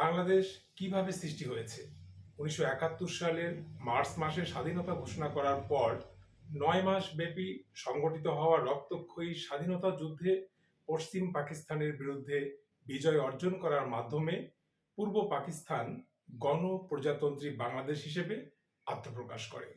বাংলাদেশ কীভাবে সৃষ্টি হয়েছে? উনিশশো একাত্তর সালের মার্চ মাসে স্বাধীনতা ঘোষণা করার পর নয় মাস ব্যাপী সংগঠিত হওয়া রক্তক্ষয়ী স্বাধীনতা যুদ্ধে পশ্চিম পাকিস্তানের বিরুদ্ধে বিজয় অর্জন করার মাধ্যমে পূর্ব পাকিস্তান গণপ্রজাতন্ত্রী বাংলাদেশ হিসেবে আত্মপ্রকাশ করে।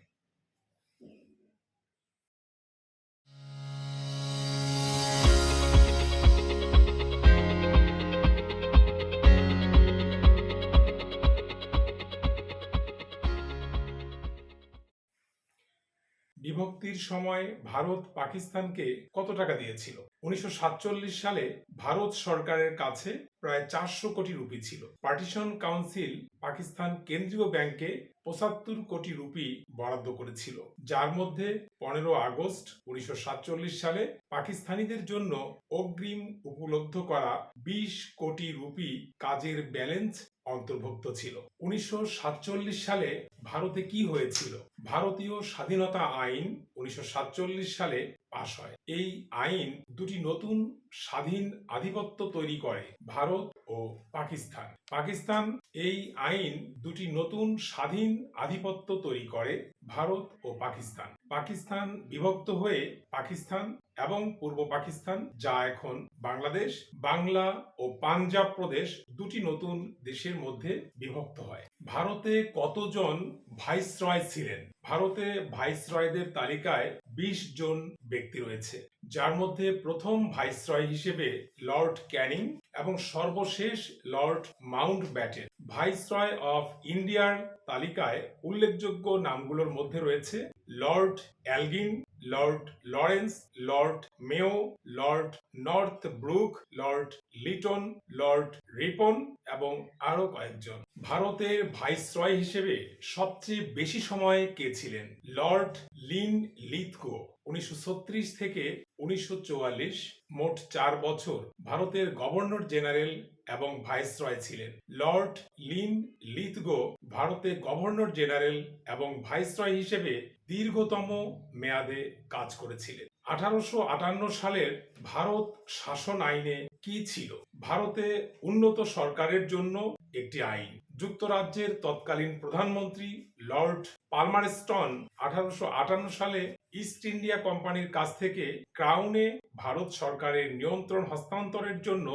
বিভক্তির সময় ভারত পাকিস্তানকে কত টাকা দিয়েছিল? উনিশশো সাতচল্লিশ সালে ভারত সরকারের কাছে প্রায় চারশো কোটি রুপি ছিল। পার্টিশন কাউন্সিল পাকিস্তান কেন্দ্রীয় ব্যাংকে পঁচাত্তর কোটি রুপি বরাদ্দ করেছিল। যার মধ্যে পনেরো আগস্ট উনিশশো সাতচল্লিশ সালে পাকিস্তানিদের জন্য অগ্রিম উপলব্ধ করা বিশ কোটি রুপি কাজের ব্যালেন্স অন্তর্ভুক্ত ছিল। উনিশশো সাতচল্লিশ সালে ভারতে কি হয়েছিল? ভারতীয় স্বাধীনতা আইন উনিশশো সাতচল্লিশ সালে পাশ হয়। এই আইন দুটি নতুন স্বাধীন আধিপত্য তৈরি করে, ভারত ও পাকিস্তান। পাকিস্তান এই আইন দুটি নতুন স্বাধীন আধিপত্য তৈরি করে, ভারত ও পাকিস্তান। পাকিস্তান বিভক্ত হয়ে পাকিস্তান এবং পূর্ব পাকিস্তান, যা এখন বাংলাদেশ, বাংলা ও পাঞ্জাব প্রদেশ দুটি নতুন দেশের মধ্যে বিভক্ত হয়। ভারতে কতজন ভাইসরয় ছিলেন? ভারতে ভাইসরয়দের তালিকায় বিশ জন ব্যক্তি রয়েছে। যার মধ্যে প্রথম ভাইসরয় হিসেবে লর্ড ক্যানিং এবং সর্বশেষ Lord Mountbatten. Viceroy of ইন্ডিয়ার তালিকায় উল্লেখযোগ্য নামগুলোর মধ্যে রয়েছে Lord Elgin, Lord Lawrence, Lord Mayo, Lord Northbrook Lord Lytton, Lord Ripon এবং আরও কয়েকজন। ভারতের ভাইসরয় হিসেবে সবচেয়ে বেশি সময় কে ছিলেন? লর্ড লিন লিথগো উনিশশো থেকে উনিশশো চুয়াল্লিশ, মোট চার বছর ভারতের গভর্নর জেনারেল এবং ভাইসরয় ছিলেন। লর্ড লিন লিথগো ভারতে গভর্নর জেনারেল এবং ভাইসরয় হিসেবে দীর্ঘতম মেয়াদে কাজ করেছিলেন। আঠারোশো আটান্ন সালের ভারত শাসন আইনে কি ছিল? ভারতে উন্নত সরকারের জন্য একটি আইন। যুক্তরাজ্যের তৎকালীন প্রধানমন্ত্রী লর্ড পালমারস্টন আঠারোশো আটান্ন সালে ইস্ট ইন্ডিয়া কোম্পানির কাছ থেকে ক্রাউনে ভারত সরকারের নিয়ন্ত্রণ হস্তান্তরের জন্য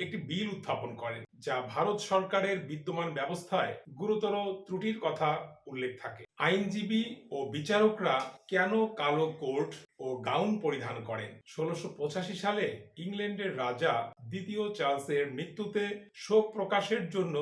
একটি বিল উত্থাপন করেন, যা ভারত সরকারের বিদ্যমান ব্যবস্থায় গুরুতর ত্রুটির কথা উল্লেখ থাকে। আইনজীবী ও বিচারকরা কেন কালো কোট ও গাউন পরিধান করেন? ষোলোশো পঁচাশি সালে ইংল্যান্ডের রাজা দ্বিতীয় চার্লসের মৃত্যুতে শোক প্রকাশের জন্য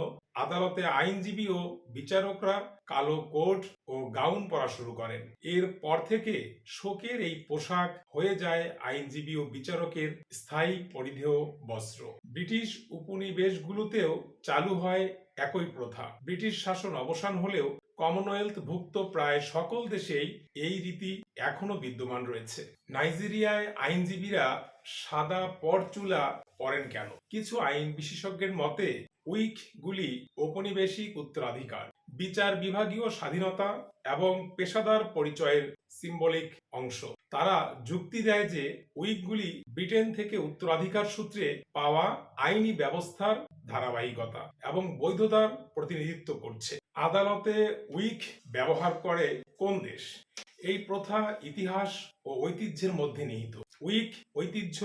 আদালতে আইনজীবী ও বিচারকরা কালো কোট ও গাউন পরা শুরু করেন। এর পর থেকে শোকের এই পোশাক হয়ে যায় আইনজীবী ও বিচারকের স্থায়ী পরিধেয় বস্ত্র। ব্রিটিশ উপনিবেশগুলোতেও চালু হয় একই প্রথা। ব্রিটিশ শাসন অবসান হলেও কমনওয়েলথ ভুক্ত প্রায় সকল দেশেই এই রীতি এখনও বিদ্যমান রয়েছে। নাইজেরিয়ায় আইনজীবীরা সাদা পরচুলা পরেন কেন? কিছু আইন বিশেষজ্ঞের মতে উইক গুলি ঔপনিবেশিক উত্তরাধিকার, বিচার বিভাগীয় স্বাধীনতা এবং পেশাদার পরিচয়ের সিম্বলিক অংশ। তারা যুক্তি দেয় যে, উইকগুলি ব্রিটেন থেকে উত্তরাধিকার সূত্রে পাওয়া আইনি ব্যবস্থার ধারাবাহিকতা এবং বৈধতার প্রতিনিধিত্ব করছে। আদালতে উইক ব্যবহার করে কোন দেশ? এই প্রথা ইতিহাস ও ঐতিহ্যের মধ্যে নিহিত। উইক ঐতিহ্য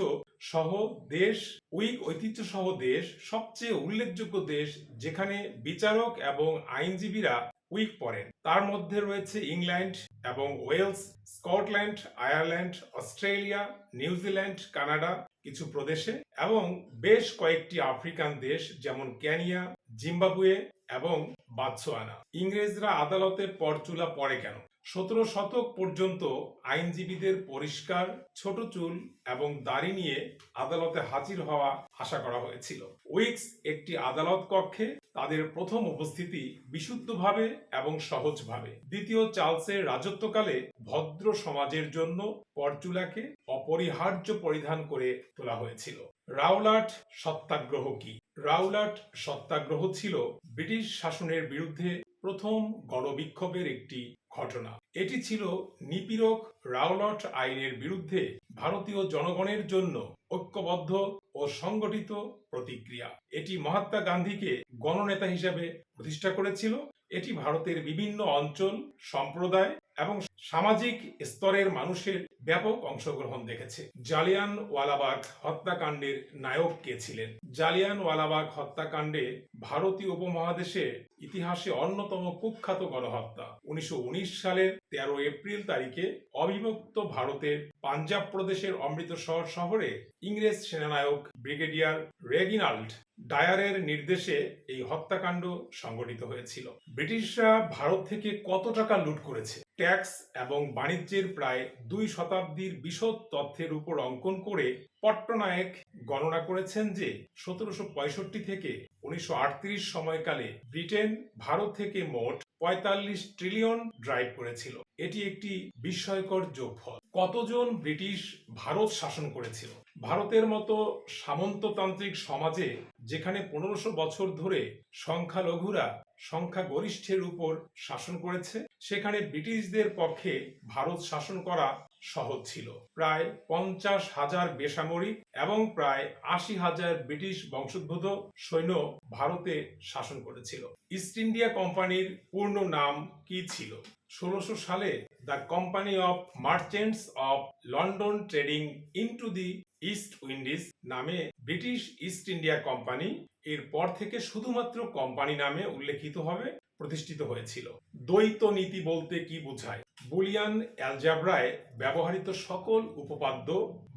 সহ দেশ, উইক ঐতিহ্য সহ দেশ সবচেয়ে উল্লেখযোগ্য দেশ যেখানে বিচারক এবং আইনজীবীরা উইক পড়েন। তার মধ্যে রয়েছে ইংল্যান্ড এবং Wales, Scotland, Ireland, Australia, New Zealand, Canada কিছু প্রদেশে এবং বেশ কয়েকটি আফ্রিকান দেশ যেমন ক্যানিয়া জিম্বাবুয়ে এবং বাতসোয়ানা ইংরেজরা আদালতে পরচুলা পড়ে কেন? সতেরো শতক পর্যন্ত আইনজীবীদের পরিষ্কার, ছোট চুল এবং দাড়ি নিয়ে আদালতে হাজির হওয়া আশা করা হয়েছিল। উইক্স একটি আদালত কক্ষে তাদের প্রথম উপস্থিতি বিশুদ্ধভাবে এবং সহজভাবে। দ্বিতীয় চার্লসের রাজত্বকালে ভদ্র সমাজের জন্য পরচুলাকে অপরিহার্য পরিধান করে তোলা হয়েছিল। রাওলাট সত্যাগ্রহ কি? রাওলাট সত্যাগ্রহ ছিল ব্রিটিশ শাসনের বিরুদ্ধে প্রথম গণবিক্ষোভের একটি ঘটনা। এটি ছিল নিপীড়ক রাওলট আইনের বিরুদ্ধে ভারতীয় জনগণের জন্য ঐক্যবদ্ধ ও সংগঠিত প্রতিক্রিয়া। এটি মহাত্মা গান্ধীকে গণনেতা হিসেবে প্রতিষ্ঠা করেছিল। এটি ভারতের বিভিন্ন অঞ্চল, সম্প্রদায় এবং সামাজিক স্তরের মানুষের ব্যাপক অংশগ্রহণ দেখেছে। জালিয়ান ওয়ালাবাগ হত্যাকাণ্ডের নায়ক কে ছিলেন? জালিয়ান ওয়ালাবাগ হত্যাকাণ্ডে ভারতীয় উপমহাদেশের ইতিহাসে অন্যতম কুখ্যাত গণহত্যা। উনিশশো উনিশ সালের তেরো এপ্রিল তারিখে অবিভক্ত ভারতের পাঞ্জাব প্রদেশের অমৃতসর শহরে ইংরেজ সেনানায়ক ব্রিগেডিয়ার রেগিনাল্ড ডায়ারের নির্দেশে এই হত্যাকাণ্ড সংগঠিত হয়েছিল। ব্রিটিশরা ভারত থেকে কত টাকা লুট করেছে? ট্যাক্স এবং বাণিজ্যের প্রায় দুই শতাব্দীর বিশদ তথ্যের উপর অঙ্কন করে পট্টনায়ক গণনা করেছেন যে, সতেরোশো পঁয়ষট্টি থেকে উনিশশো আটত্রিশ সময়কালে ব্রিটেন ভারত থেকে মোট পঁয়তাল্লিশ ট্রিলিয়ন ড্রাইভ করেছিল। এটি একটি বিস্ময়কর যোগফল। কতজন ব্রিটিশ ভারত শাসন করেছিল? ভারতের মতো সামন্ততান্ত্রিক সমাজে যেখানে পনেরোশো বছর ধরে সংখ্যালঘুরা সংখ্যাগরিষ্ঠের উপর শাসন করেছে। সেখানে ব্রিটিশদের পক্ষে ভারত শাসন করা সহজ ছিল। প্রায় পঞ্চাশ হাজার বেসামরিক এবং প্রায় আশি হাজার ব্রিটিশ বংশোদ্ভূত সৈন্য ভারতে শাসন করেছিল। ইস্ট ইন্ডিয়া কোম্পানির পূর্ণ নাম কি ছিল? ষোলোশো সালে the company of merchants of London trading into the East Indies নামে ব্রিটিশ ইস্ট ইন্ডিয়া কোম্পানি এর পর থেকে শুধুমাত্র কোম্পানি নামে উল্লেখিত হবে, প্রতিষ্ঠিত হয়েছিল। দ্বৈত নীতি বলতে কি বোঝায়? বুলিয়ান অ্যালজাব্রায় ব্যবহৃত সকল উপপাদ্য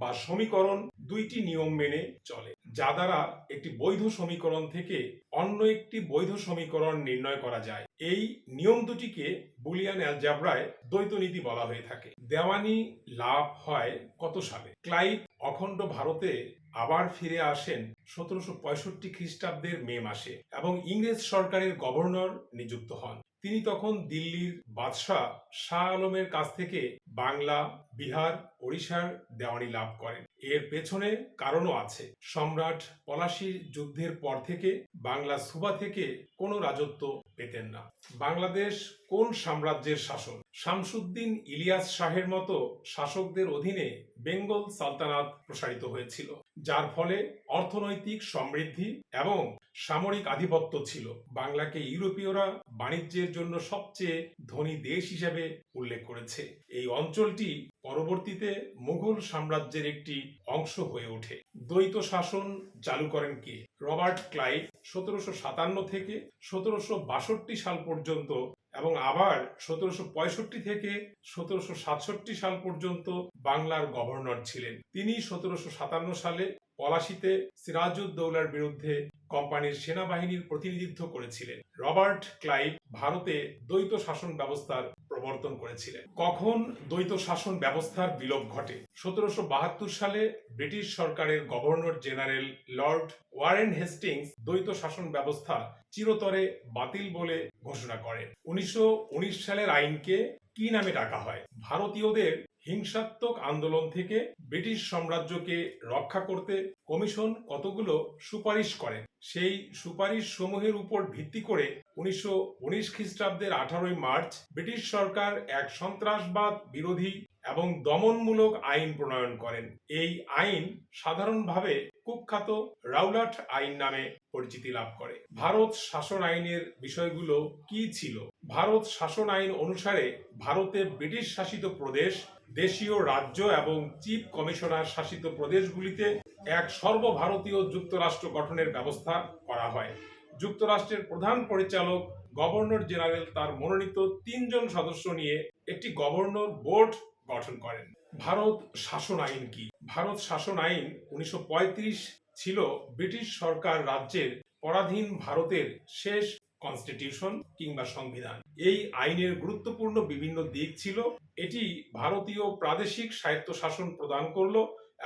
বা সমীকরণ দুইটি নিয়ম মেনে চলে, যা দ্বারা একটি বৈধ সমীকরণ থেকে অন্য একটি বৈধ সমীকরণ নির্ণয় করা যায়। এই নিয়ম দুটিকে বুলিয়ান অ্যালজাব্রায় দ্বৈত নীতি বলা হয়ে থাকে। দেওয়ানি লাভ হয় কত সালে? ক্লাইভ অখণ্ড ভারতে আবার ফিরে আসেন সতেরোশো পঁয়ষট্টি খ্রিস্টাব্দের মে মাসে এবং ইংরেজ সরকারের গভর্নর নিযুক্ত হন। তিনি তখন দিল্লির বাদশাহ শাহ আলমের কাছ থেকে বাংলা, বিহার, ওড়িশার দেওয়ানি লাভ করেন। এর পেছনে কারণও আছে। সম্রাট পলাশির যুদ্ধের পর থেকে বাংলা সুবা থেকে কোনো রাজত্ব পেতেন না। বাংলাদেশ কোন সাম্রাজ্যের শাসন শামসুদ্দিন ইলিয়াস শাহের মতো শাসকদের অধীনে বেঙ্গল সালতানাত প্রসারিত হয়েছিল, যার ফলে অর্থনৈতিক সমৃদ্ধি এবং সামরিক আধিপত্য ছিল। বাংলাকে ইউরোপীয়রা বাণিজ্যের জন্য সবচেয়ে ধনী দেশ হিসেবে উল্লেখ করেছে। এই অঞ্চলটি পরবর্তীতে মুঘল সাম্রাজ্যের একটি অংশ হয়ে ওঠে। দ্বৈত শাসন চালু করেন কে? রবার্ট ক্লাইভ, সতেরোশো সাতান্ন থেকে সতেরোশো বাষট্টি সাল পর্যন্ত এবং আবার সতেরোশো পঁয়ষট্টি থেকে সতেরোশো সাতষট্টি সাল পর্যন্ত বাংলার গভর্নর ছিলেন। তিনি সতেরোশো সাতান্ন সালে পলাশিতে সিরাজউদ্দৌলার বিরুদ্ধে কোম্পানির সেনাবাহিনীর প্রতিনিধিত্ব করেছিলেন। রবার্ট ক্লাইভ ভারতে দ্বৈত শাসন ব্যবস্থার প্রবর্তন করেছিলেন। কখন দ্বৈত শাসন ব্যবস্থার বিলোপ ঘটে? সতেরোশো বাহাত্তর সালে ব্রিটিশ সরকারের governor general Lord Warren Hastings দ্বৈত শাসন ব্যবস্থা চিরতরে বাতিল বলে ঘোষণা করেন। উনিশশো উনিশ সালের আইনকে কি নামে ডাকা হয়? ভারতীয়দের হিংসাত্মক আন্দোলন থেকে ব্রিটিশ সাম্রাজ্যকে রক্ষা করতে কমিশন কতগুলো সুপারিশ করেন? সেই সুপারিশ সমূহের উপর ভিত্তি করে উনিশশো উনিশ খ্রিস্টাব্দের আঠারোই মার্চ ব্রিটিশ সরকার এক সন্ত্রাসবাদ বিরোধী এবং দমনমূলক আইন প্রণয়ন করেন। এই আইন সাধারণভাবে কুখ্যাত রাউলাট আইন নামে পরিচিতি লাভ করে। ভারত শাসন আইনের বিষয়গুলো কি ছিল? ভারত শাসন আইন অনুসারে ভারতে ব্রিটিশ শাসিত প্রদেশ দেশীয় রাজ্য এবং চিফ কমিশনার শাসিত প্রদেশগুলিতে এক সর্বভারতীয় যুক্তরাষ্ট্র গঠনের ব্যবস্থা করা হয়। যুক্তরাষ্ট্রের প্রধান পরিচালক গভর্নর জেনারেল তার মনোনীত তিনজন সদস্য নিয়ে একটি গভর্নর বোর্ড গঠন করেন। ভারত শাসন আইন কি? ভারত শাসন আইন উনিশশো পঁয়ত্রিশ ছিল ব্রিটিশ সরকার রাজ্যের পরাধীন ভারতের শেষ কনস্টিটিউশন কিংবা সংবিধান। এই আইনের গুরুত্বপূর্ণ বিভিন্ন দিক ছিল। এটি ভারতীয় প্রাদেশিক স্বায়ত্তশাসন প্রদান করল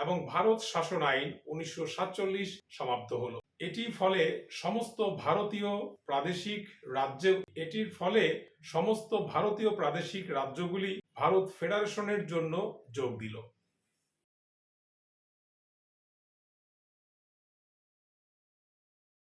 এবং ভারত শাসন আইন উনিশশো সাতচল্লিশ সমাপ্ত হলো। এটির ফলে সমস্ত ভারতীয় প্রাদেশিক রাজ্য, এটির ফলে সমস্ত ভারতীয় প্রাদেশিক রাজ্যগুলি ভারত ফেডারেশনের জন্য যোগ দিল।